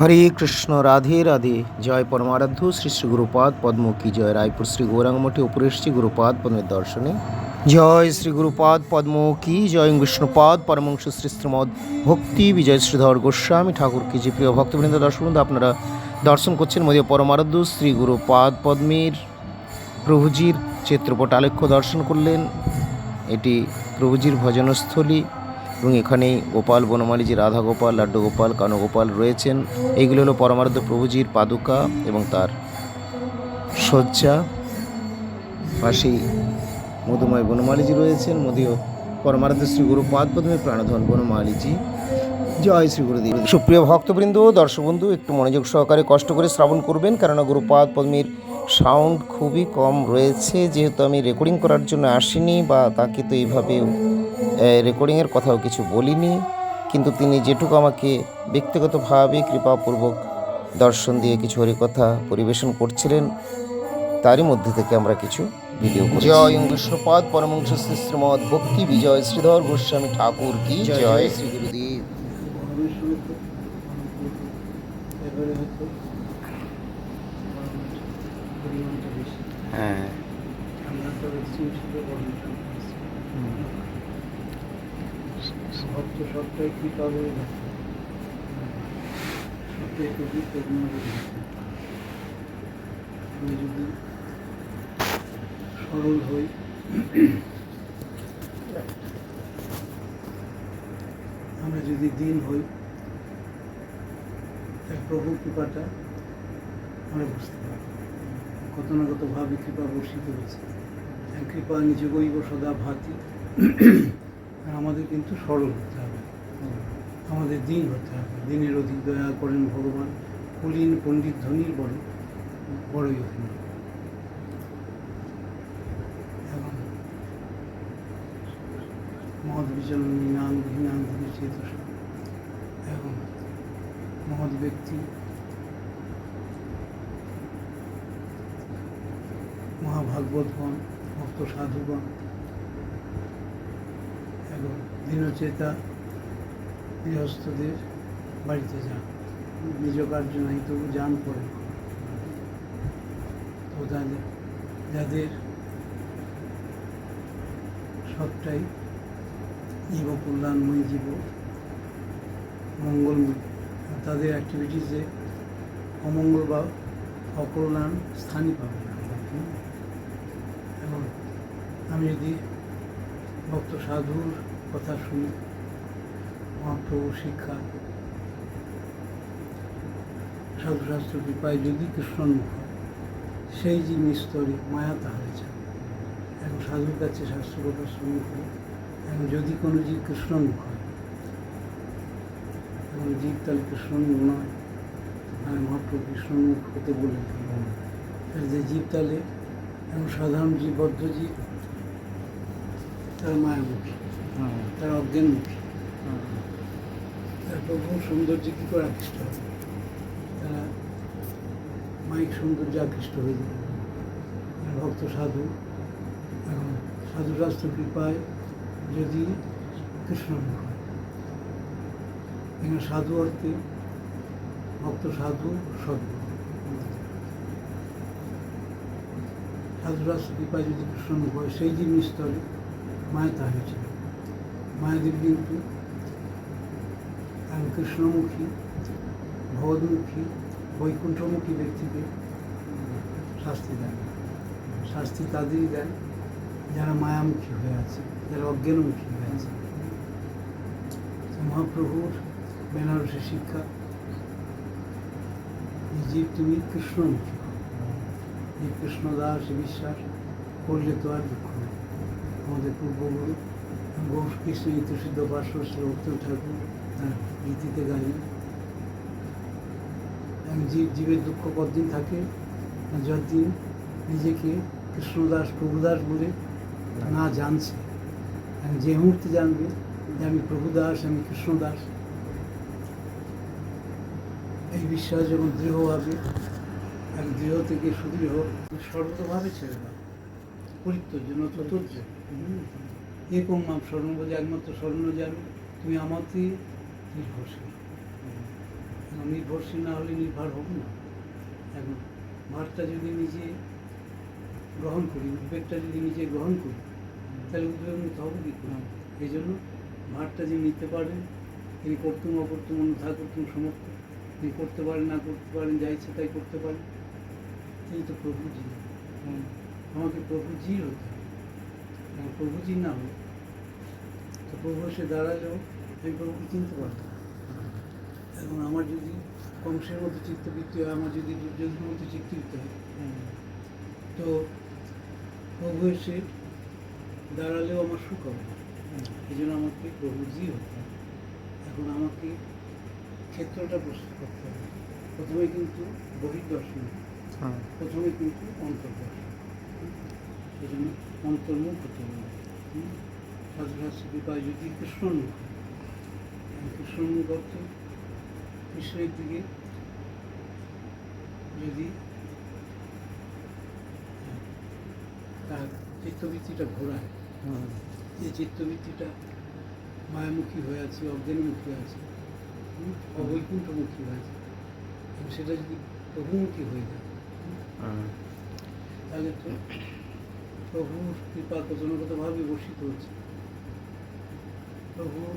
হরে কৃষ্ণ, রাধে রাধে। জয় পরমারাধ্য, শ্রী শ্রী গুরুপাদ পদ্ম কি জয়। রায়পুর শ্রী গৌরাঙ্গমঠে উপরে এসেছি গুরুপাদ পদ্মের দর্শনে। জয় শ্রী গুরুপাদ পদ্ম কি জয়, বিষ্ণুপাদ পরমংশ শ্রী শ্রীমদ ভক্তি বিজয় শ্রীধর গোস্বামী ঠাকুর কি যে প্রিয় ভক্তবৃন্দ, দর্শক আপনারা দর্শন করছেন মোদী পরমারাধ্য, শ্রী গুরুপাদ পদ্মের প্রভুজির চিত্রপট আলেখ্য দর্শন করলেন। এটি প্রভুজির ভজনস্থলী। এবং এখানেই গোপাল, বনমালীজি রাধা গোপাল লাড্ডু গোপাল কানগোপাল রয়েছেন। এইগুলো হলো পরমারাধ্য প্রভুজির পাদুকা এবং তার শয্যা। পাশেই মধুময় বনমালীজি রয়েছেন মদীয় পরমারাধ্য শ্রী গুরু পাদপদ্মের প্রাণধন বনমালীজি। জয় শ্রী গুরুদেব। সুপ্রিয় ভক্তবৃন্দ, দর্শক বন্ধু, একটু মনোযোগ সহকারে কষ্ট করে শ্রবণ করবেন, কেননা গুরুপাদ পদ্মের সাউন্ড খুবই কম রয়েছে। যেহেতু আমি রেকর্ডিং করার জন্য আসিনি বা তাকে তো এইভাবে রেকর্ডিংয়ের কথাও কিছু বলিনি কিন্তু তিনি যেটুকু আমাকে ব্যক্তিগতভাবে কৃপাপূর্বক দর্শন দিয়ে কিছু হরিকথা পরিবেশন করছিলেন তারই মধ্যে থেকে আমরা কিছু ভিডিও জয় বিষ্ণুপাদ পরমংশ শ্রী শ্রীমদ ভক্তি বিজয় শ্রীধর গোস্বামী ঠাকুর কি জয় শ্রী গুরুদেব। হ্যাঁ। কি আমি যদি সরল হই, আমরা যদি দিন হই প্রভু কৃপাটা আমরা বুঝতে পারি কত না কত ভাবে কৃপা বর্ষিত হয়েছে। কৃপা নিজগৈব সদা ভাতি। আমাদের কিন্তু সরল হতে হবে। আমাদের দিন হতে হবে। দিনের অধিক দয়া করেন ভগবান। কুলীন পণ্ডিত ধনির বড়, বড়ই এবং মহৎ বিচরণ নাম এবং মহৎ ব্যক্তি মহাভাগবতগণ, ভক্ত সাধুগণ দীনচেতা গৃহস্থদের বাড়িতে যান। নিজ কার্য নাই তবু যান করে তো তাদের, যাদের সবটাই জীব কল্যাণময় জীব, মঙ্গলময়। তাদের অ্যাক্টিভিটিসে অমঙ্গল বা অকল্যাণ স্থানই পাবে এবং আমি যদি ভক্ত সাধুর কথা শুনি। মহাপ্রভু শিক্ষা। সাধুশাস্ত্র কৃপায় যদি হয় সেই যে নিস্তরে মায়া তাহারে চায় এবং সাধুর কাছে শাস্ত্র কথা এবং যদি কোনো জীব কৃষ্ণমুখ হয় এবং জীব তাহলে কৃষ্ণমুখ নয়। আর মহাপ্রভু কৃষ্ণমুখ হতে বলে তাহলে যে জীব তাহলে এবং সাধারণ জীব বদ্ধ জীব তারা মায়ামুখী। তারা অজ্ঞানমুখী তার প্রভু সৌন্দর্য কী করে আকৃষ্ট হবে? তারা মাইক সৌন্দর্য আকৃষ্ট হয়ে যায় ভক্ত, সাধু। এবং সাধু শাস্ত্র কৃপায় যদি কৃষ্ণমুখ হয়। এখানে সাধু অর্থে ভক্ত, সাধু সদ্য সাধুরাজ কৃপায় যদি কৃষ্ণমুখ হয়, সেই জিনিস স্তরে মায়া তাহারে ছিল কিন্তু এবং কৃষ্ণমুখী ভগবতমুখী বৈকুণ্ঠমুখী ব্যক্তিকে শাস্তি দেন শাস্তি তাদেরই দেন যারা মায়ামুখী হয়ে আছে যারা অজ্ঞানমুখী হয়ে আছে মহাপ্রভুর বেনারসের শিক্ষা জীব তুমি কৃষ্ণমুখী। এই কৃষ্ণদাস বিশ্বাস করলে তো আর দুঃখ নেই। আমাদের পূর্বগুরু গৌর কৃষ্ণ ইতিসিদ্ধ পার্শ্ব শ্রী উত্তম ঠাকুর তার রীতিতে গাইলেন জীব, জীবের দুঃখ কতদিন থাকে? যতদিন নিজেকে কৃষ্ণদাস, প্রভুদাস বলে না জানছে। যে মুহূর্তে জানবে যে আমি প্রভুদাস, আমি কৃষ্ণদাস। এই বিশ্বাস যখন দৃঢ় হবে এক দৃঢ় থেকে সুদৃঢ়, সর্বতভাবে ছেড়ে দাও। পরিত্য নত তুর্য এ কোন মাপ স্মরণ বলে একমাত্র স্মরণ যাবে তুমি আমাকে নির্ভরশীল। নির্ভরশীল না হলে নির্ভর হব না। এখন ভারটা যদি নিজে গ্রহণ করি উদ্বেগটা যদি নিজে গ্রহণ করি, তাহলে উদ্বেগ মুক্ত হব কি করে? এই জন্য ভারটা যে নিতে পারেন তিনি করতুম, অকর্তুম অন্যথা করতুম সমর্থ। তিনি করতে পারেন, না করতে পারেন, যা ইচ্ছে তাই করতে পারেন। তিনি তো প্রভুজি। আমাকে প্রভুজি হতে হবে। প্রভুজি না হলে প্রভু দাঁড়ালেও আমি প্রভুকে চিনতে পারতাম। এখন আমার যদি কংসের মধ্যে চিত্তবৃত্তি হয় আমার যদি দুর্যোগের মধ্যে চিত্তবৃত্তি হয় তো প্রভু এসে দাঁড়ালেও আমার সুখ হবে। না এই জন্য আমাকে প্রভুজি হতে হবে। এখন আমাকে ক্ষেত্রটা প্রস্তুত করতে হবে। প্রথমে কিন্তু বহির্দর্শন প্রথমে কিন্তু অন্তর্দর্শন। এই জন্য অন্তর্মুখ হতে হবে। সাধুশাস্ত্র কৃপায় যদি কৃষ্ণমুখ এবং কৃষ্ণমুখ অর্থ কৃষ্ণের দিকে যদি তার চিত্তবৃত্তিটা ঘোরায় যে চিত্তবৃত্তিটা মায়ামুখী হয়ে আছে অজ্ঞানমুখী আছে অবৈকুণ্ঠমুখী হয়ে আছে সেটা যদি প্রভুমুখী হয়ে যায় তাহলে তো প্রভুর কৃপা না কতভাবে বর্ষিত হচ্ছে। প্রভুর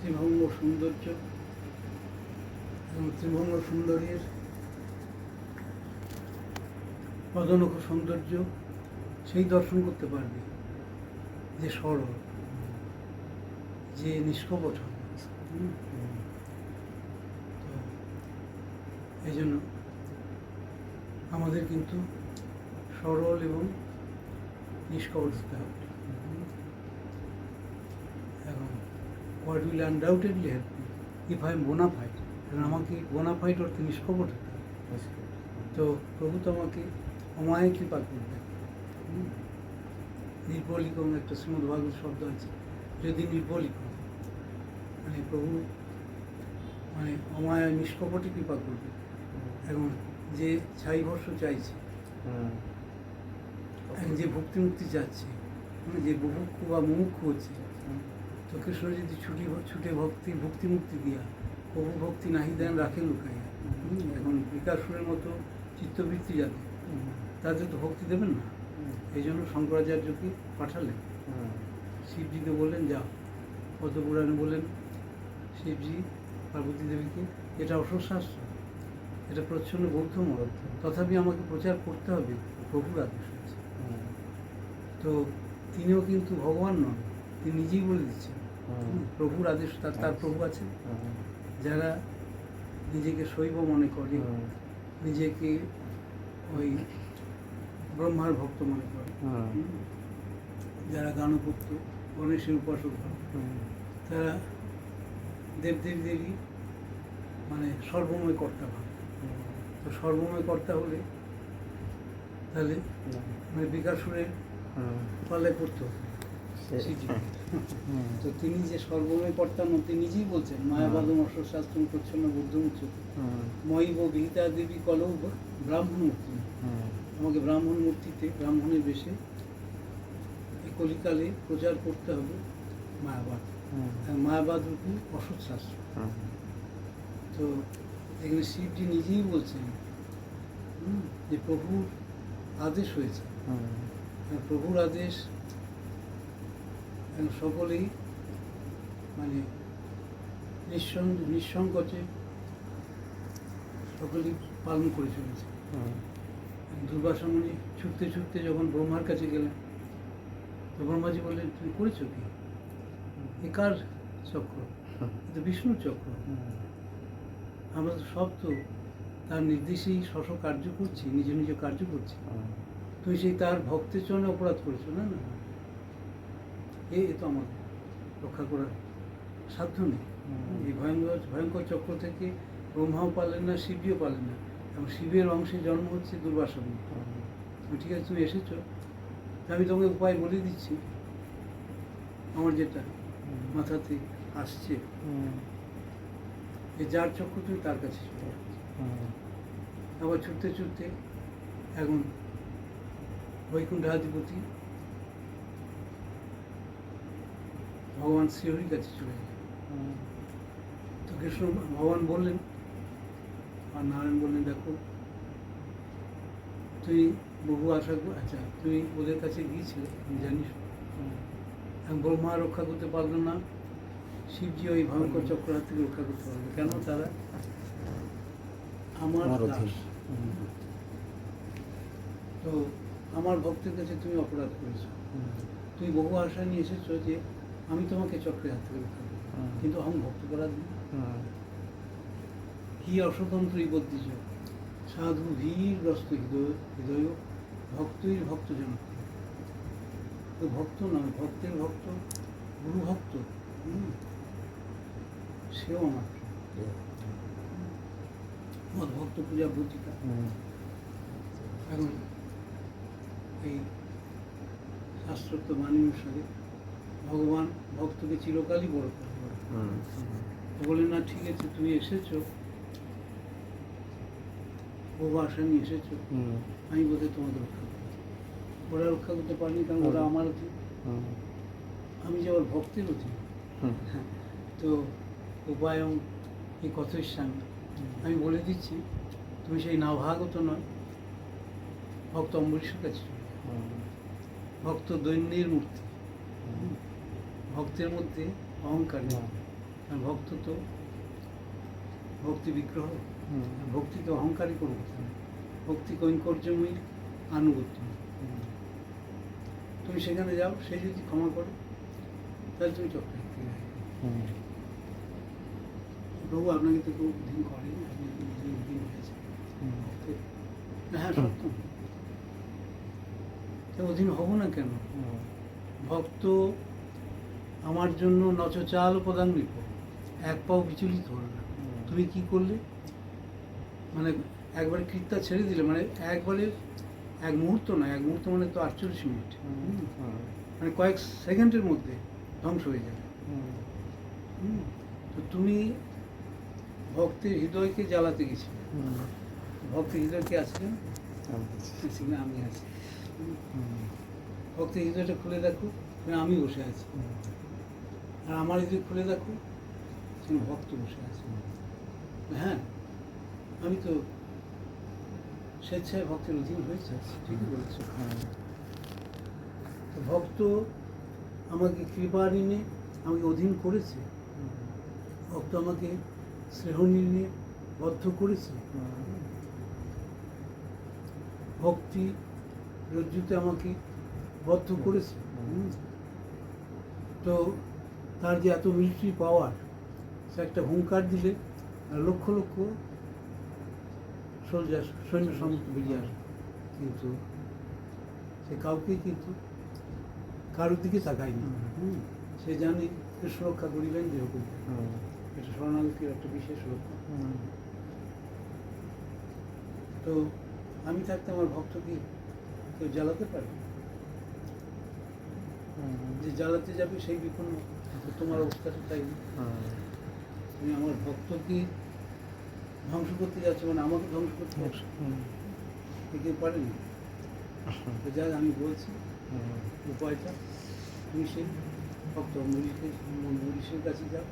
ত্রিভঙ্গ সৌন্দর্য এবং ত্রিভঙ্গ সুন্দরীর পদনখ সৌন্দর্য সেই দর্শন করতে পারবে যে সরল, যে? তো এই জন্য আমাদের কিন্তু সরল এবং নিষ্কপট হতে হবে এখন what will undoubtedly help if I am bona fide কারণ আমাকে বোনাফাইড অর্থে নিষ্কপট হতে তো প্রভু তো আমাকে অমায় কৃপা করবে? নির্বলিকম একটা শ্রীমদ ভাগবত শব্দ আছে যদি নির্বলিকম মানে প্রভু মানে অমায় নিষ্কপটে কৃপা করবে। এবং যে ছাই ভস্য চাইছে যে ভক্তি মুক্তি চাচ্ছে মানে যে বুভুক্ষু বা মুমুক্ষু হচ্ছে তো কৃষ্ণ যদি ছুটি ছুটে ভক্তি ভক্তি মুক্তি দিয়া প্রভু ভক্তি নাহি দেন রাখে লুকাইয়া। এখন বিকাশুরের মতো চিত্তবৃত্তি যাতে তাদের তো ভক্তি দেবেন না। এই জন্য শঙ্করাচার্যকে পাঠালেন। শিবজিকে বললেন যাও। পদ্ম পুরাণে বললেন শিবজি পার্বতী দেবীকে এটা অশ্বশাস্ত্র এটা প্রচ্ছন্ন বৌদ্ধ মত তথাপি আমাকে প্রচার করতে হবে প্রভুর আদেশ তো তিনিও কিন্তু ভগবান নন তিনি নিজেই বলে দিচ্ছেন। প্রভুর আদেশ তার তার প্রভু আছে যারা নিজেকে শৈব মনে করে নিজেকে ওই ব্রহ্মার ভক্ত মনে করে যারা গানপুত্র গণেশের উপাসক হয় তারা দেবদেবীদেরই মানে সর্বময় কর্তা ভাবে তো সর্বময় কর্তা হলে তাহলে মানে বিকাশুরের পাল্লায় পড়তে হবে। তো তিনি যে সর্বময় কর্তার মধ্যে নিজেই বলছেন মায়াবাদম অশ্বশাস্ত্র প্রচ্ছন্ন বুদ্ধ উচ্চতে। ময়ব বিহিতা দেবী কলৌ ব্রাহ্মণ মূর্তি। আমাকে ব্রাহ্মণ মূর্তিতে ব্রাহ্মণের বেশে এই কলিকালে প্রচার করতে হবে মায়াবাদ মায়াবাদ রূপী অসৎ শাস্ত্র তো এখানে শিবজি নিজেই বলছেন হুম, যে প্রভুর আদেশ হয়েছে। প্রভুর আদেশ এবং সকলেই মানে নিঃসং নিঃসংকোচে সকলেই পালন করে চলেছে। দুর্বাসা মুনি ছুটতে ছুটতে যখন ব্রহ্মার কাছে গেলেন তো ব্রহ্মাজি বললেন তুমি করেছ কি? এ কার চক্র এ তো বিষ্ণুর চক্র। আমরা তো সব তো তার নির্দেশেই স্ব কার্য করছি নিজ নিজ কার্য করছি। তুমি সেই তার ভক্তের জন্য অপরাধ করেছ না না। এ এ তো আমার রক্ষা করার সাধ্য নেই। এই ভয়ঙ্কর ভয়ঙ্কর চক্র থেকে ব্রহ্মাও পারলেন না শিবজিও পারলেন না এবং শিবের অংশে জন্ম হচ্ছে দুর্বাসা। তো ঠিক আছে তুমি এসেছ। আমি তোমাকে উপায় বলে দিচ্ছি। আমার যেটা মাথাতে আসছে যে যার চক্র তুমি তার কাছে চলে আবার ছুটতে ছুটতে এখন বৈকুণ্ঠাধিপতি ভগবান শ্রীহরির কাছে চলে যায় তো কৃষ্ণ ভগবান বললেন আর নারায়ণ বললেন দেখো তুই বহু আশা আচ্ছা তুই ওদের কাছে গিয়েছিলে আমি জানিস ব্রহ্মা রক্ষা করতে পারল না শিবজি ওই ভয়ঙ্কর চক্র হাত থেকে রক্ষা করতে পারল কেন তারা? আমার দাস। তো আমার ভক্তের কাছে তুমি অপরাধ করেছ। তুমি বহু আশা নিয়ে এসেছ যে আমি তোমাকে চক্রের হাত থেকে রক্ষা করব। কিন্তু আমি ভক্ত করার কি অস্বতন্ত্র বদ্ধিজ সাধু ভীরগ্রস্ত হৃদয় হৃদয় ভক্তই ভক্তজন তো ভক্ত নয় ভক্তের ভক্ত গুরু ভক্ত। সেও আমার মদ ভক্ত পূজা ভূতিকা। এখন এই শাস্ত্রোক্ত বাণী অনুসারে ভগবান ভক্তকে চিরকালই বড় করে বলে না ঠিক আছে তুমি এসেছ। বহু আশা নিয়ে এসেছ। আমি বোধহয় তোমাকে রক্ষা ওরা রক্ষা করতে পারিনি কারণ ওরা আমার অধীন আমি যে আমার ভক্তের হ্যাঁ, তো উপায়ং এই কথের স্বামী আমি বলে দিচ্ছি তুমি সেই নাভাগত নয় ভক্ত অম্বরীশের কাছে ভক্ত দৈন্যের মূর্তি। ভক্তের মধ্যে অহংকার নেই। কারণ ভক্ত তো ভক্তি বিগ্রহ। আর ভক্তি তো অহংকারই কোনো কথা না ভক্তি কৈঙ্কর্যময়ী আনুগত্য। তুমি সেখানে যাও সে যদি ক্ষমা করে তাহলে তুমি চক্রে প্রভু আপনাকে তো কেউ অধীন করেনি আপনি হয়েছে হ্যাঁ সত্য। অধীন হব না কেন? ভক্ত আমার জন্য নচচাল পদাঙ্গিক এক পাও বিচলিত হল না। তুমি কি করলে? মানে একবার কীর্তা ছেড়ে দিলে মানে একবারে এক মুহূর্ত না এক মুহূর্ত মানে তো আটচল্লিশ মিনিট। মানে কয়েক সেকেন্ডের মধ্যে ধ্বংস হয়ে যাবে। তো তুমি ভক্তের হৃদয়কে জ্বালাতে গেছিলে। ভক্তের হৃদয়কে আছে? সেখানে আমি আছি। ভক্তের হৃদয়টা খুলে দেখো আমি বসে আছি। আর আমার হৃদয় খুলে দেখো সেখানে ভক্ত বসে আছে। হ্যাঁ আমি তো স্বেচ্ছায় ভক্তের অধীন হয়েছে ঠিকই বলেছ তো ভক্ত আমাকে কৃপা ঋণে আমাকে অধীন করেছে। ভক্ত আমাকে স্নেহ নিয়ে বদ্ধ করেছে। ভক্তি রজ্জুতে আমাকে বদ্ধ করেছে। তো তার যে এত মিলিটারি পাওয়ার সে একটা হুঙ্কার দিলে লক্ষ লক্ষ সোলজার সৈন্য সমস্ত বেরিয়ে আসে। কিন্তু সে কাউকেই কিন্তু কারোর দিকে তাকায়নি। হুম। সে জানে সুরক্ষা করিবেন যেরকম। এটা শরণাগতির একটা বিশেষ রক্ষা তো আমি থাকতে আমার ভক্তকে কেউ জ্বালাতে পারে? যে জ্বালাতে যাবে সেই বিপন্ন তোমার অবস্থাটা তাই তুমি আমার ভক্তকে ধ্বংস করতে যাচ্ছ মানে আমাকে ধ্বংস করতে যাচ্ছ। কেউ পারেনি? তো যাই আমি বলছি উপায়টা তুমি সেই ভক্ত মনীষকে মনীষের কাছে যাও।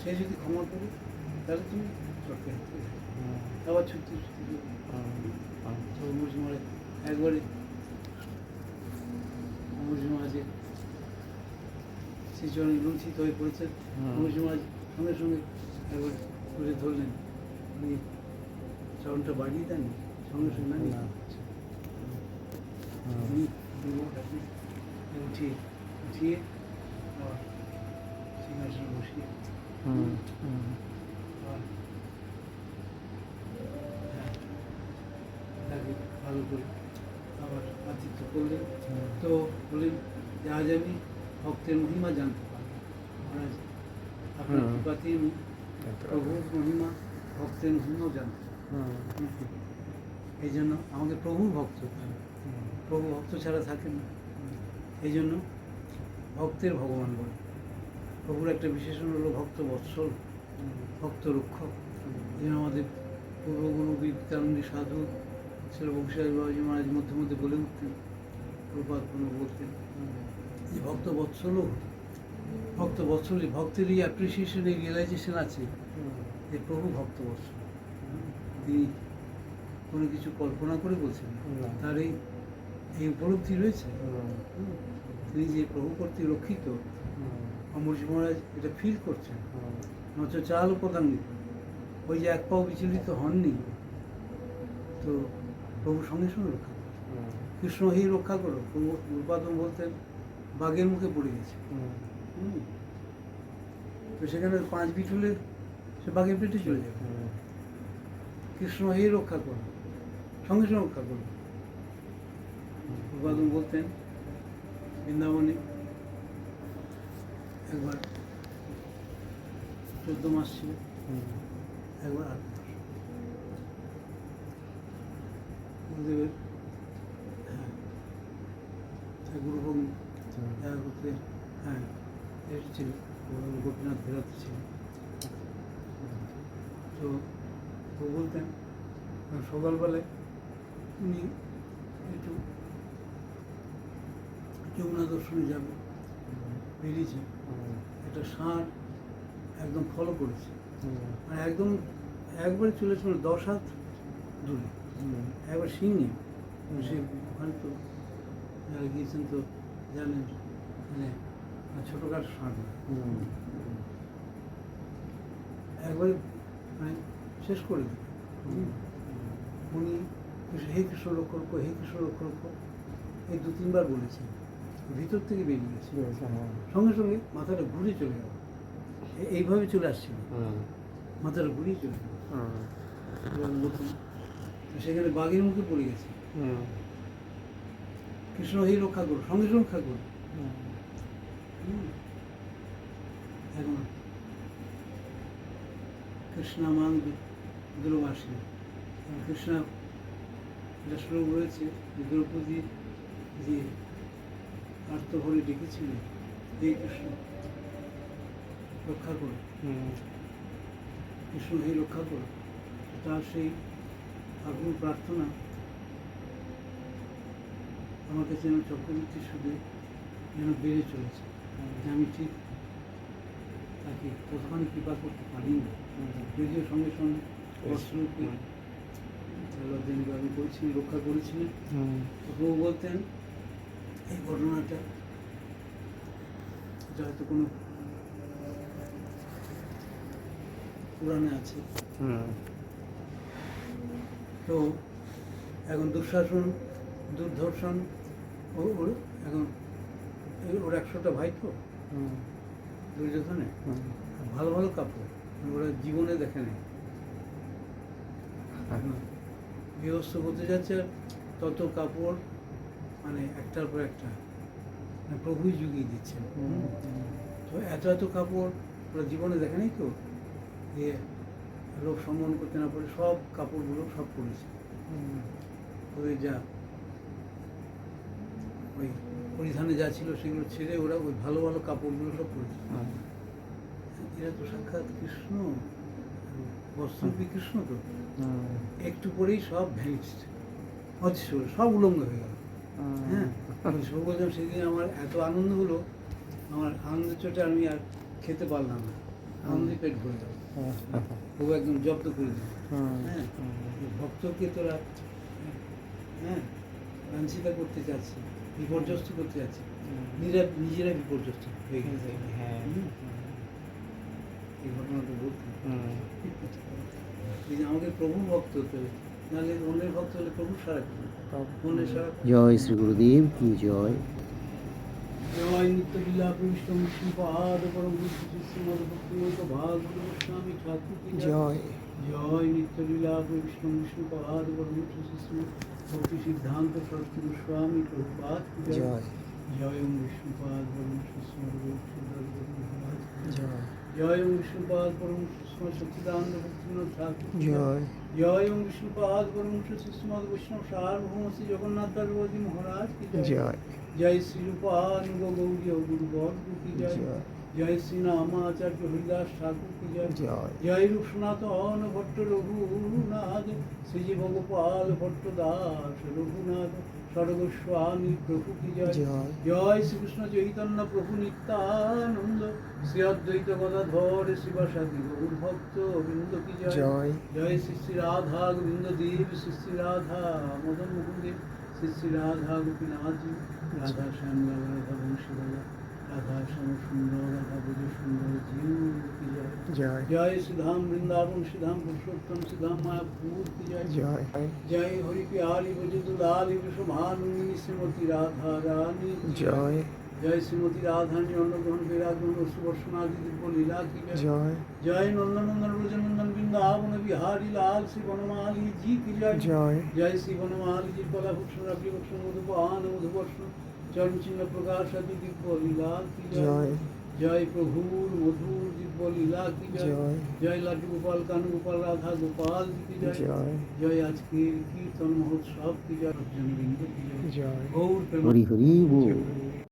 সে যদি ক্ষমা করে তাহলে তুমি চটকে হাতে আবার ছুটতে ছুটতে তো মুরজি মহারাজ একবারে মুরজি মহারাজের শ্রীচরণে লুণ্ঠিত হয়ে। সঙ্গে সঙ্গে একবার তুলে ধরলেন। উনি চরণটা বাড়িয়ে দেন সঙ্গে সঙ্গে না। উনি উঠিয়ে উঠিয়ে সিংহাসনে বসিয়ে। হ্যাঁ, তাকে ভালো করে আবার আতিথ্য করলেন। তো বললেন যে আজ আমি ভক্তের মহিমা জানতে মহারাজ আপনার। কৃপাতে প্রভুর মহিমা ভক্তের মহিমাও জানতে এই জন্য আমাকে প্রভুর ভক্ত প্রভু ভক্ত ছাড়া থাকেন না। এই জন্য ভক্তের ভগবান বলে। প্রভুর একটা বিশেষণ হলো ভক্ত বৎসল ভক্ত রক্ষক। এই জন্য আমাদের পূর্বগুরু বিদ্যানন্দী সাধু ছিল বংশীরাজ বাবাজি মহারাজ মধ্যে মধ্যে বলে উঠতেন প্রপাত কোনো বলতেন। যে ভক্ত বৎসলও ভক্ত বৎসলই ভক্তের এই অ্যাপ্রিসিয়েশন এই রিয়েলাইজেশন আছে যে প্রভু ভক্তবৎস তিনি কোনো কিছু কল্পনা করে বলছেন। তার এই এই উপলব্ধি রয়েছে? তিনি যে প্রভু কর্তৃক রক্ষিত অমরজি মহারাজ এটা ফিল করছেন। নচ চাল উপাদান ওই যে এক পাও বিচলিত হননি তো প্রভু সঙ্গে সঙ্গে রক্ষা করে কৃষ্ণ হি রক্ষা করো প্রভু গুরুপাদম বলতেন বাঘের মুখে পড়ে গেছে। হুম। তো সেখানে পাঁচ বিট হলে সে বাঘের পেটে চলে যাবে কৃষ্ণ হে রক্ষা করো সঙ্গে সঙ্গে রক্ষা করো। গুরুপাদম বলতেন বৃন্দাবনে একবার চোদ্দ মাস ছিল একবার আট মাস। গুরুদেবের হ্যাঁ তাই গুরুভোগ দেখা করতে হ্যাঁ এসেছিল গোপীনাথ বেরোতে ছিল তো ও বলতেন সকালবেলায় উনি একটু যমুনা দর্শনে যাবে বেরিয়েছে একটা ষাঁড় একদম ফলো করেছে। মানে একদম একবারে চলেছিল দশ হাত দূরে। একবার সিংহে সে ওখানে তো যারা গিয়েছেন তো জানেন। মানে ছোটোখাটো না। একবারে মানে শেষ করে দিল। উনি হে কৃষ্ণ লক্ষ লক্ষ হে কৃষ্ণ লক্ষ লক্ষ এই দু তিনবার বলেছেন ভিতর থেকে বেরিয়ে গেছে। সঙ্গে সঙ্গে মাথাটা ঘুরে চলে গেল। এইভাবে চলে আসছিল মাথাটা ঘুরিয়ে চলে গেল। সেখানে বাঘের মুখে পড়ে গেছে। কৃষ্ণ হে রক্ষা করো সঙ্গে সঙ্গে রক্ষা করো। কৃষ্ণা মান দুর্বাসী কৃষ্ণা এটা শ্লোক রয়েছে দ্রৌপদী যে আর্তভরে ডেকেছিল হে কৃষ্ণ। রক্ষা করো। কৃষ্ণ হে রক্ষা করো। তার সেই আগুন প্রার্থনা আমার কাছে যেন চক্রবর্তী সুদে যেন বেড়ে চলেছে। যে আমি ঠিক তাকে কতখানি কৃপা করতে পারি না যদিও সঙ্গে সঙ্গে অস্ত্রকে আমি করেছিলেন রক্ষা করেছিলেন তো বলতেন এই ঘটনাটা এটা হয়তো কোনো পুরাণে আছে। তো এখন দুঃশাসন দুর্ধর্ষণ ও এখন ওর একশোটা ভাই তো। দুর্যোধনে ভালো ভালো কাপড় ওরা জীবনে দেখে নেই। গৃহস্থ হতে যাচ্ছে তত কাপড় মানে একটার পর একটা। মানে প্রভুই যুগিয়ে দিচ্ছেন তো এত এত কাপড় ওরা জীবনে দেখে নেই তো? যে লোক সম্মান করতে না পারে সব কাপড়গুলো সব পরেছে ওদের যা। ওই পরিধানে যা ছিল সেগুলো ছেড়ে ওরা ওই ভালো ভালো কাপড়গুলো সব পরেছে। এরা তো সাক্ষাৎ কৃষ্ণ বস্ত্ররূপী কৃষ্ণ তো। একটু পরেই সব ভ্যানিস্ট অদৃশ্য সব উলঙ্গ হয়ে গেল। হ্যাঁ। আমি শুভ বললাম সেদিন আমার এত আনন্দ হলো আমার আনন্দের চোটে আমি আর খেতে পারলাম না। আনন্দে পেট ভরে গেল। খুব একদম জব্দ করে দিল। হ্যাঁ। ভক্তকে তোরা হ্যাঁ? লাঞ্ছিতা করতে চাচ্ছি। বিপর্যস্ত করতে যাচ্ছি। নিজেরা নিজেরা বিপর্যস্ত হয়ে গেছে। হুম। এই ঘটনাটা বলতে আমাকে প্রভু ভক্ত হতে হবে নাহলে অন্যের ভক্ত হলে প্রভু সারা অন্যের সারা জয় শ্রী গুরুদেব কি জয়। জয় নিত্য লীলা প্রবিষ্ট মুক্তি পাদ পরম শ্রীমদ ভক্তিমত ভাগ গোস্বামী ঠাকুর। জয়। জয় নিত্যলীলা বৈষ্ণব বিষ্ণু পরম শ্রীমদ ভক্তি সিদ্ধান্ত সরস্বতী স্বামী প্রভুপাদ কি জয়। জয় বিষ্ণুপাদ শ্রীমদ মহারাজ জয়। জয় ওম বিষ্ণুপাদ পরম শ্রীমদ সচ্চিদানন্দ ভক্তিনাথ ঠাকুর জয়। জয় ওম বিষ্ণুপাদ পরম শ্রীমদ বৈষ্ণব সার্বভৌম শ্রী জগন্নাথ দাসবাদী মহারাজ কি জয়। জয়। শ্রী রূপানুগ গৌরী গুরু বর্গ কি জয়। জয়। শ্রী নামাচার্য হরিদাস ঠাকুর কি জয়। জয়। রূপ সনাতন ভট্ট রঘুনাথ রঘুনাথ শ্রীজীব গোপাল ভট্টদাস রঘুনাথ সর্বস্বামী প্রভু কি জয়? জয়। শ্রীকৃষ্ণ চৈতন্য প্রভু নিত্যানন্দ। শ্রী অদ্বৈত গদাধর শিবাসাদি গৌর ভক্ত বৃন্দ কি জয়? জয়। শ্রী শ্রী রাধা গোবিন্দ দেব শ্রী শ্রী রাধা মদন মোহন দেব শ্রী শ্রী রাধা গোপীনাথ রাধা শ্যাম রাধা রাধা বংশীবালা জয়। জয় শ্রীধাম বৃন্দাবন শ্রীধাম পুরুষোত্তম শ্রীধাম মায়াপুর কি জয়। জয়। জয় হরি প্যারি বজুদুলালি বিশ্বভানুনি শ্রীমতী রাধা রানী। জয়। জয় শ্রীমতী রাধানী অন্নগ্রহণ বিরাগমন সুবর্ষণাদি দিব্য লীলা কি জয়। জয় নন্দনন্দন ব্রজনন্দন বৃন্দাবন বিহারী লাল শ্রী বনমালী জি কি জয়। জয়। জয় শ্রী বনমালী জি কলাভূষণ রাজ্যভূষণ মধুপান মধুবর্ষণ চরণ চিহ্ন প্রকাশ আদি দিব্য লীলা কি জয় জয় জয় প্রভুর মধুর দিব্য লীলা কি জয় জয় জয় লাড্ডু গোপাল কানু গোপাল রাধা গোপাল জি কি জয় জয় জয় আজকের কীর্তন মহোৎসব কি জয় জনবৃন্দ কি জয় জয় গৌর প্রেম হরি হরি বল